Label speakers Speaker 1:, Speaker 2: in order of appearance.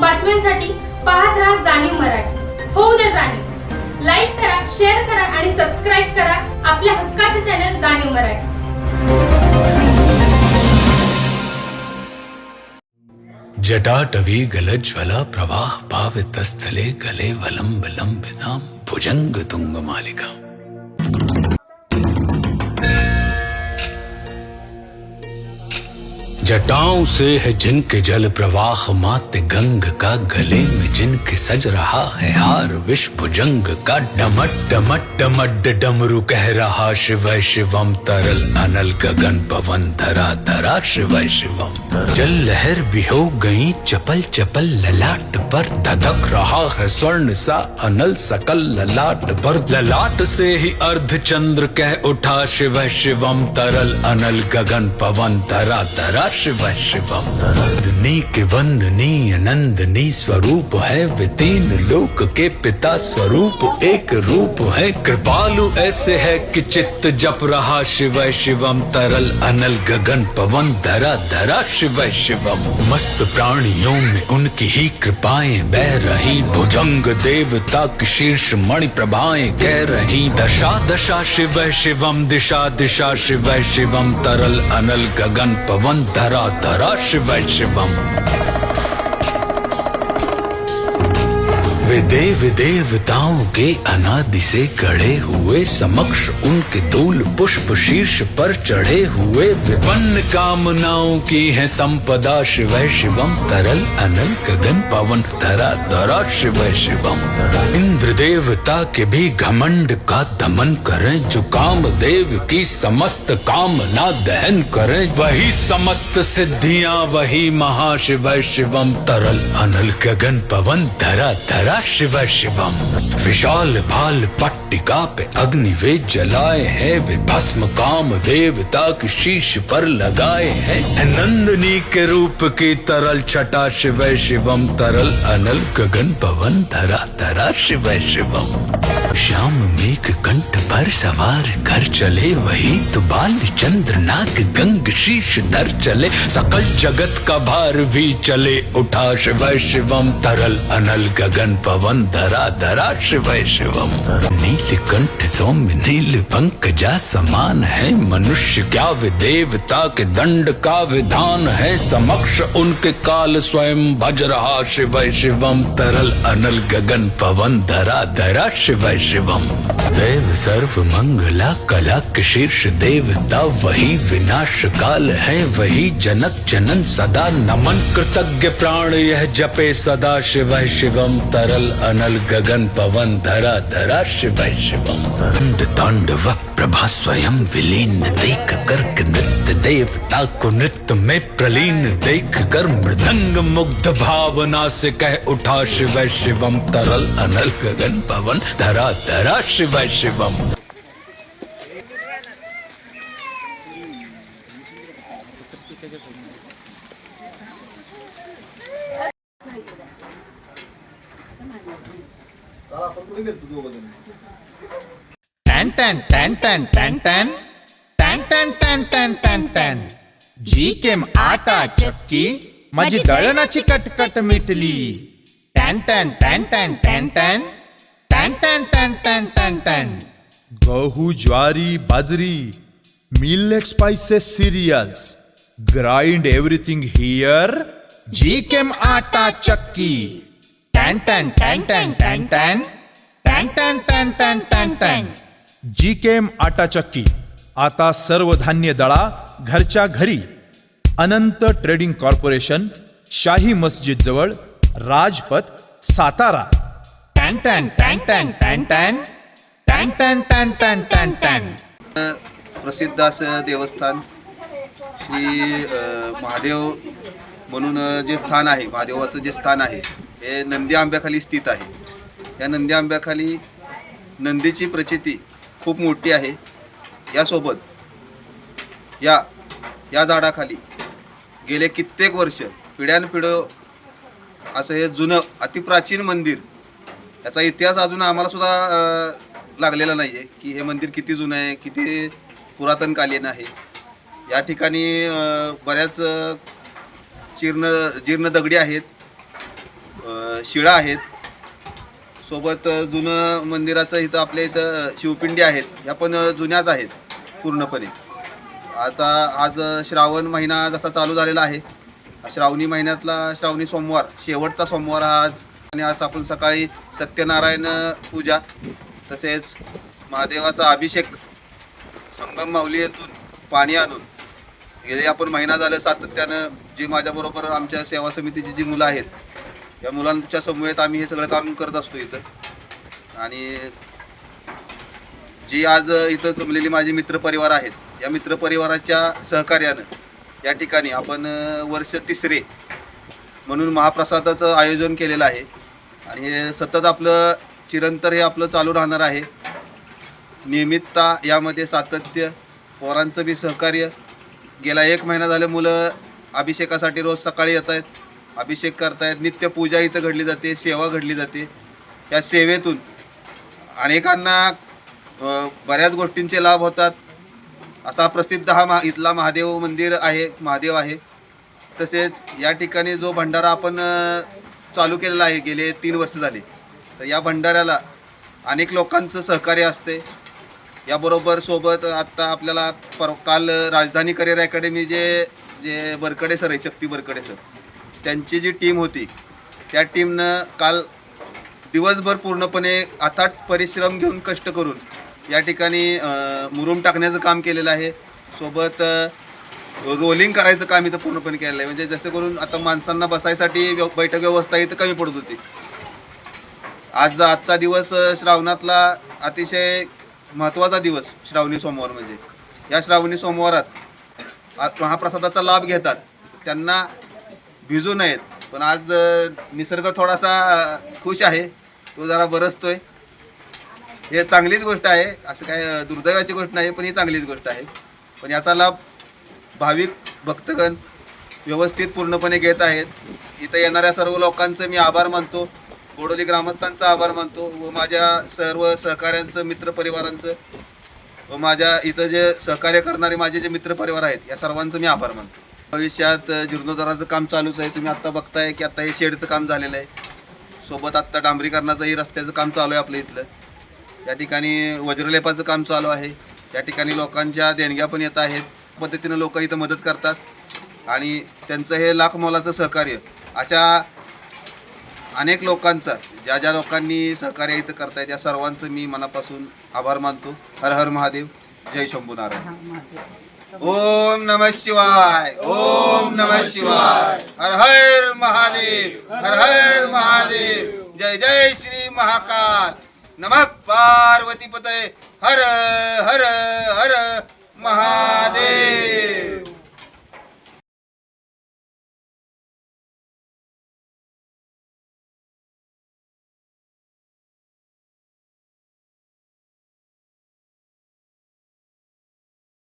Speaker 1: बातम्यांसाठी पाहत राहा जाणीव मराठी. होऊ द्या जाणीव. लाईक करा शेअर करा आणि सबस्क्राईब करा आपल्या हक्काचे चॅनल जाणीव मराठी.
Speaker 2: जटाटवी गलज्वला प्रवाह पावितस्थले गले वलंब लंबितां भुजंग तुंग मालिका जटाओं से है जिनके जल प्रवाह मात गंग का गले में जिनके सज रहा है हार विश्व जंग का डमट डमट डमट डमरू कह रहा शिव शिवम तरल अनल गगन पवन धरा धरा शिव शिवम जल लहर भी हो गई चपल चपल ललाट पर धधक रहा है स्वर्ण सा अनल सकल ललाट पर। ललाट से ही अर्ध चंद्र कह उठा शिव शिवम तरल अनल गगन पवन धरा धरा शिव शिवम वंदनी के वंदनी नंदनी स्वरूप है वे तीन लोक के पिता स्वरूप। एक रूप है कृपालु, ऐसे है कि चित्त जप रहा शिव, शिवम। तरल, अनल, गगन, पवन, धरा धरा शिव, शिवम। मस्त प्राणियों में उनकी ही कृपाएँ बह रही। भुजंग देवता की शीर्ष मणि प्रभाएँ कह रही। दशा दशा, शिव, शिवम। दिशा दिशा, शिव, शिवम। तरल, अनल, गगन, पवन, धरा धरा शिव शिवम देव देवताओं के अनादि से गढ़े हुए समक्ष उनके धूल पुष्प शीर्ष पर चढ़े हुए विपन्न कामनाओं की है संपदा शिव शिवम, तरल अनल गगन पवन, धरा धरा शिव शिवम। इंद्र देवता के भी घमंड का दमन करें, जो काम देव की समस्त कामना दहन करें, वही समस्त सिद्धियाँ, वही महाशिव शिवम, तरल अनल गगन पवन, धरा धरा शिव शिवम। विशाल भाल पट्टिका पे अग्नि वे जलाए हैं वे भस्म काम देवता के शीश पर लगाए हैं नंदनी के रूप की तरल छटा शिव शिवम तरल अनल गगन पवन धरा धरा शिव शिवम। श्याम मेघ कंठ पर सवार घर चले, वही तो बाल चंद्र नाग गंग शीश धर चले। सकल जगत का भार भी चले, उठा शिव शिवम, तरल अनल गगन पवन, धरा धरा शिव शिवम। नील कंठ सौम्य, नील पंक जा समान है, मनुष्य क्या वे देवता के दंड का विधान है? समक्ष उनके काल स्वयं भज रहा शिव शिवम, तरल अनल गगन पवन, धरा धरा शिव शिवम। देव सर्व मंगला कला के शीर्ष देवता वही विनाश काल है वही जनक जनन सदा नमन। कृतज्ञ प्राण यह जपे सदा शिव शिवम तरल अनल गगन पवन धरा धरा शिव शिवम। तांडव प्रभा स्वयं विलीन देख कर नृत्य देवता को नृत्य में प्रलीन। देख कर मृदंग मुग्ध भावना से कह उठा शिव शिवम तरल अनल गगन पवन धरा धरा शिव शिवम
Speaker 3: टॅन टॅन टॅन टॅन टॅन टॅन टॅन टॅन टॅन टॅन टॅन टॅन जी केम आटा चक्की माझी दळणाची कटकट मिटली टॅन टॅन टॅन टॅन टॅन टॅन टॅन टॅन टॅन टॅन टॅन टॅन
Speaker 4: गहू ज्वारी बाजरी millet spices cereals grind everything here
Speaker 3: जी केम आटा चक्की टॅन टॅन टॅन टॅन टॅन टॅन टॅन टॅन टॅन टॅन टॅन टॅन
Speaker 4: जी केम आटा चक्की आता सर्व धान्य दळा घरच्या घरी अनंत ट्रेडिंग कॉर्पोरेशन शाही मस्जिद जवळ राजपथ सातारा
Speaker 3: टॅन टॅन टॅन टॅन टॅन टॅन टॅन टॅन टॅन टॅन टॅन टॅन
Speaker 5: प्रसिद्ध असं देवस्थान श्री महादेव म्हणून जे स्थान आहे महादेवाचं जे स्थान आहे हे नंदी आंब्याखाली स्थित आहे. या नंदी आंब्याखाली नंदीची प्रचिती खूप मोठी आहे. यासोबत या या झाडाखाली गेले कित्येक वर्ष पिढ्यानपिढं असं हे जुनं अतिप्राचीन मंदिर याचा इतिहास अजून आम्हाला सुद्धा लागलेला नाही आहे की हे मंदिर किती जुनं आहे किती पुरातनकालीन आहे. या ठिकाणी बऱ्याच जीर्ण जीर्ण दगडी आहेत शिळा आहेत. सोबत जुनं मंदिराचं इथं आपल्या इथं शिवपिंडी आहेत ह्या पण जुन्याच आहेत पूर्णपणे. आता आज श्रावण महिना जसा चालू झालेला आहे श्रावणी महिन्यातला श्रावणी सोमवार शेवटचा सोमवार हा आज आणि आज आपण सकाळी सत्यनारायण पूजा तसेच महादेवाचा अभिषेक संगम माऊली येथून पाणी आणून गेले आपण महिना झालं सातत्यानं जी माझ्याबरोबर आमच्या सेवा समितीची जी मुलं आहेत या मुलांच्या समूहात आम्ही हे सगळं काम करत असतो इथं. आणि जी आज इथं जमलेली माझी मित्रपरिवार आहेत या मित्रपरिवाराच्या सहकार्यानं या ठिकाणी आपण वर्ष तिसरे म्हणून महाप्रसादाचं आयोजन केलेलं आहे. आणि हे सतत आपलं चिरंतर हे आपलं चालू राहणार आहे. नियमितता यामध्ये सातत्य पोरांचं बी सहकार्य. गेला एक महिना झालं मुलं अभिषेकासाठी रोज सकाळी येत आहेत. अभिषेक करतायत नित्य पूजा इथं घडली जाते सेवा घडली जाते. या सेवेतून अनेकांना बऱ्याच गोष्टींचे लाभ होतात. असा प्रसिद्ध हा महा इथला महादेव मंदिर आहे महादेव आहे. तसेच या ठिकाणी जो भंडारा आपण चालू केलेला आहे गेले तीन वर्ष झाले. तर या भंडाऱ्याला अनेक लोकांचं सहकार्य असते. याबरोबर सोबत आत्ता आपल्याला पर काल राजधानी करिअर अकॅडमी जे जे बरकडे सर आहे शक्ती बरकडे सर त्यांची जी टीम होती त्या टीमनं काल दिवसभर पूर्णपणे अथाट परिश्रम घेऊन कष्ट करून या ठिकाणी मुरूम टाकण्याचं काम केलेलं आहे. सोबत रोलिंग करायचं काम इथं पूर्णपणे केलेलं आहे. म्हणजे जसं करून आता माणसांना बसायसाठी व्यव बैठक व्यवस्था इथं कमी पडत होती. आज आजचा दिवस अ, श्रावणातला अतिशय महत्त्वाचा दिवस श्रावणी सोमवार म्हणजे. या श्रावणी सोमवारात आ- महाप्रसादाचा लाभ घेतात. त्यांना भिजू नयेत. पण आज अ, निसर्ग थोडासा अ, खुश आहे. तो जरा बरसतोय. हे चांगलीच गोष्ट आहे. असं काय अ, दुर्दैवाची गोष्ट नाही पण ही चांगलीच गोष्ट आहे. पण याचा लाभ भाविक भक्तगण व्यवस्थित पूर्णपणे घेत आहेत. इथं येणाऱ्या सर्व लोकांचं मी आभार मानतो. गोडोली ग्रामस्थांचा आभार मानतो व माझ्या सर्व सहकाऱ्यांचं मित्रपरिवारांचं व माझ्या इथं जे सहकार्य करणारे माझे जे मित्रपरिवार आहेत या सर्वांचं मी आभार मानतो. भविष्यात जीर्णोद्धाराचं काम चालूच आहे. तुम्ही आत्ता बघताय की आत्ता हे शेडचं काम झालेलं आहे. सोबत आत्ता डांबरीकरणाचंही रस्त्याचं काम चालू आहे आपल्या इथलं. या ठिकाणी वज्रलेपाचं काम चालू आहे. त्या ठिकाणी लोकांच्या देणग्या पण येत आहेत. पद्धतीनं लोक इथं मदत करतात आणि त्यांचं हे लाख मोलाचं सहकार्य अशा अनेक लोकांचा ज्या ज्या लोकांनी सहकार्य इथं करतायत या सर्वांचं मी मनापासून आभार मानतो. हर हर महादेव. जय शंभू नारायण ओम नमः शिवाय. ओम नमः शिवाय. हर हर महादेव. हर हर महादेव. जय जय श्री महाकाल. नमः पार्वती पतये हर हर हर महादेव